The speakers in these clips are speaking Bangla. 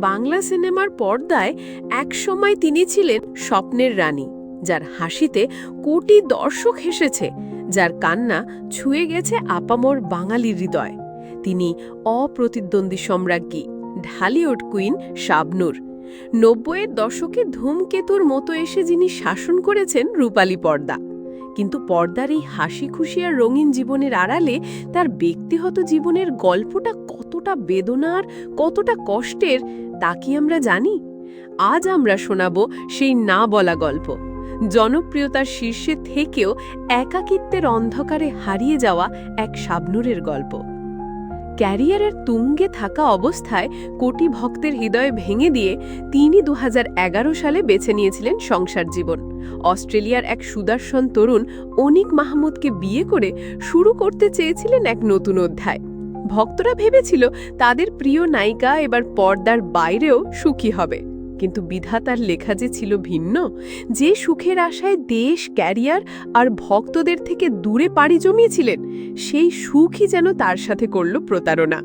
বাংলা সিনেমার পর্দায় একসময় তিনি ছিলেন স্বপ্নের রানী, যার হাসিতে কোটি দর্শক হেসেছে, যার কান্না ছুঁয়ে গেছে আপামর বাঙালির হৃদয়। তিনি অপ্রতিদ্বন্দ্বী সম্রাজ্ঞী, ঢালিউড কুইন শাবনূর। নব্বইয়ের দশকে ধূমকেতুর মতো এসে যিনি শাসন করেছেন রূপালী পর্দা। কিন্তু পর্দার এই হাসি খুশি আর রঙিন জীবনের আড়ালে তার ব্যক্তিগত জীবনের গল্পটা কতটা বেদনার, কতটা কষ্টের তা কি আমরা জানি? আজ আমরা শোনাব সেই না বলা গল্প। জনপ্রিয়তার শীর্ষে থেকেও একাকিত্বের অন্ধকারে হারিয়ে যাওয়া এক শাবনুরের গল্প। ক্যারিয়ারের তুঙ্গে থাকা অবস্থায় কোটি ভক্তের হৃদয় ভেঙে দিয়ে তিনি দু হাজার এগারো সালে বেছে নিয়েছিলেন সংসার জীবন। অস্ট্রেলিয়ার এক সুদর্শন তরুণ অনিক মাহমুদকে বিয়ে করে শুরু করতে চেয়েছিলেন এক নতুন অধ্যায়। ভক্তরা ভেবেছিল তাদের প্রিয় নায়িকা এবার পর্দার বাইরেও সুখী হবে। কিন্তু বিধাতার লেখা যে ছিল ভিন্ন, যে সুখের আশায় দেশ, ক্যারিয়ার আর ভক্তদের থেকে দূরে পাড়ি জমিয়েছিলেন, সেই সুখই যেন তার সাথে করল প্রতারণা।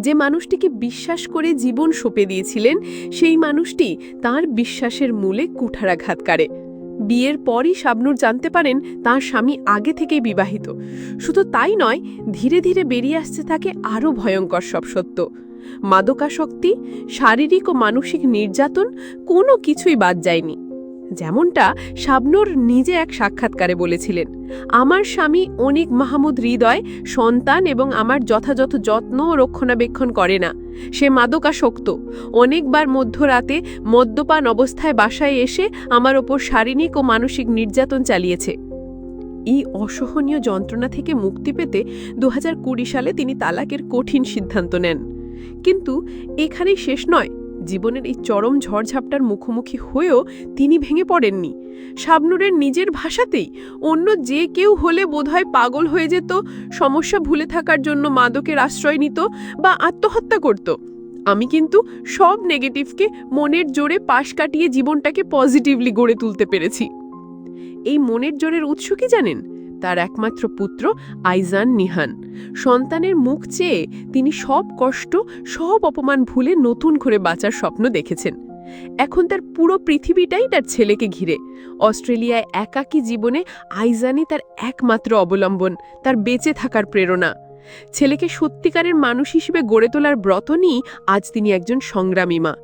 যে মানুষটিকে বিশ্বাস করে জীবন সঁপে দিয়েছিলেন, সেই মানুষটি তার বিশ্বাসের মূলে কুঠারাঘাত করে। বিয়ের পরই শাবনুর জানতে পারেন তার স্বামী আগে থেকেই বিবাহিত। শুধু তাই নয়, ধীরে ধীরে বেরিয়ে আসতে থাকে আরও ভয়ঙ্কর সব সত্য। মাদকাসক্তি, শারীরিক ও মানসিক নির্যাতন কোনো কিছুই বাদ যায়নি। যেমনটা শাবনুর নিজে এক সাক্ষাৎকারে বলেছিলেন, আমার স্বামী অনেক মাহমুদ হৃদয়, সন্তান এবং আমার যথাযথ যত্ন ও রক্ষণাবেক্ষণ করে না। সে মাদকাসক্ত। অনেকবার মধ্যরাতে মদ্যপান অবস্থায় বাসায় এসে আমার ওপর শারীরিক ও মানসিক নির্যাতন চালিয়েছে। এই অসহনীয় যন্ত্রণা থেকে মুক্তি পেতে দু হাজার কুড়ি সালে তিনি তালাকের কঠিন সিদ্ধান্ত নেন। কিন্তু এখানেই শেষ নয় জীবনের এই চরম ঝড়ঝাপটার মুখোমুখি হয়েও তিনি ভেঙে পড়েননি। শাবনুরের নিজের ভাষাতেই অন্য যে কেউ হলে বোধহয় পাগল হয়ে যেত, সমস্যা ভুলে থাকার জন্য মাদকের আশ্রয় নিত বা আত্মহত্যা করত। আমি কিন্তু সব নেগেটিভকে মনের জোরে পাশ কাটিয়ে জীবনটাকে পজিটিভলি গড়ে তুলতে পেরেছি। এই মনের জোরের উৎস কি জানেন? তার একমাত্র পুত্র আইজান নিহান। সন্তানের মুখ চেয়ে তিনি সব কষ্ট, সব অপমান ভুলে নতুন করে বাঁচার স্বপ্ন দেখেছেন। এখন তার পুরো পৃথিবীটাই তার ছেলেকে ঘিরে। অস্ট্রেলিয়ায় একাকী জীবনে আইজানই তার একমাত্র অবলম্বন, তার বেঁচে থাকার প্রেরণা। ছেলেকে সত্যিকারের মানুষ হিসেবে গড়ে তোলার ব্রত নিয়েই আজ তিনি একজন সংগ্রামী মা।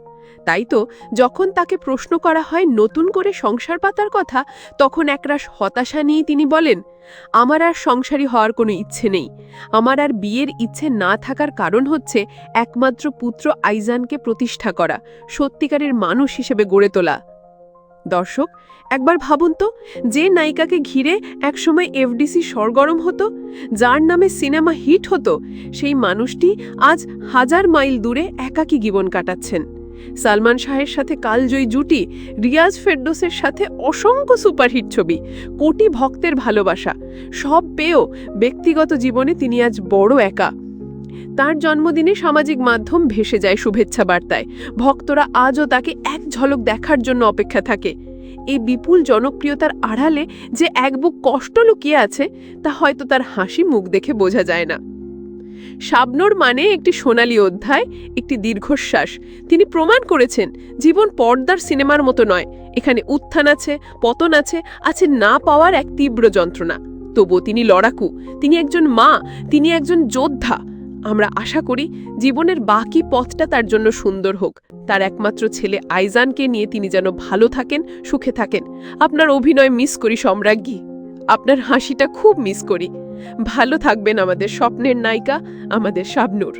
তাই তো, যখন তাকে প্রশ্ন করা হয় নতুন করে সংসার পাতার কথা, তখন একরাশ হতাশা নিয়ে তিনি বলেন, আমার আর সংসারী হওয়ার কোনো ইচ্ছে নেই। আমার আর বিয়ের ইচ্ছে না থাকার কারণ হচ্ছে একমাত্র পুত্র আইজানকে প্রতিষ্ঠা করা, সত্যিকারের মানুষ হিসেবে গড়ে তোলা। দর্শক, একবার ভাবুন তো, যে নায়িকাকে ঘিরে একসময় এফডিসি সরগরম হতো, যার নামে সিনেমা হিট হতো, সেই মানুষটি আজ হাজার মাইল দূরে একাকী জীবন কাটাচ্ছেন। সালমান শাহের সাথে কালজয়ী জুটি, রিয়াজ ফেরদোসের সাথে অসংখ্য সুপারহিট ছবি, কোটি ভক্তের ভালোবাসা, সব পেয়েও ব্যক্তিগত জীবনে তিনি আজ বড় একা। তার জন্মদিনে সামাজিক মাধ্যম ভেসে যায় শুভেচ্ছা বার্তায়। ভক্তরা আজও তাকে এক ঝলক দেখার জন্য অপেক্ষা থাকে। এই বিপুল জনপ্রিয়তার আড়ালে যে এক বুক কষ্ট লুকিয়ে আছে, তা হয়তো তার হাসি মুখ দেখে বোঝা যায় না। শাবনর মানে একটি সোনালী অধ্যায়, একটি দীর্ঘশ্বাস। তিনি প্রমাণ করেছেন, জীবন পর্দার সিনেমার মতো নয়। এখানে উত্থান আছে, পতন আছে আছে না পাওয়ার এক তীব্র যন্ত্রণা। তবু তিনি লড়াকু, তিনি একজন মা, তিনি একজন যোদ্ধা। আমরা আশা করি, জীবনের বাকি পথটা তার জন্য সুন্দর হোক। তার একমাত্র ছেলে আইজানকে নিয়ে তিনি যেন ভালো থাকেন, সুখে থাকেন। আপনার অভিনয় মিস করি, সম্রাজ্ঞী। আপনার হাসিটা খুব মিস করি। ভালো থাকবেন আমাদের স্বপ্নের নায়িকা আমাদের শাবনূর।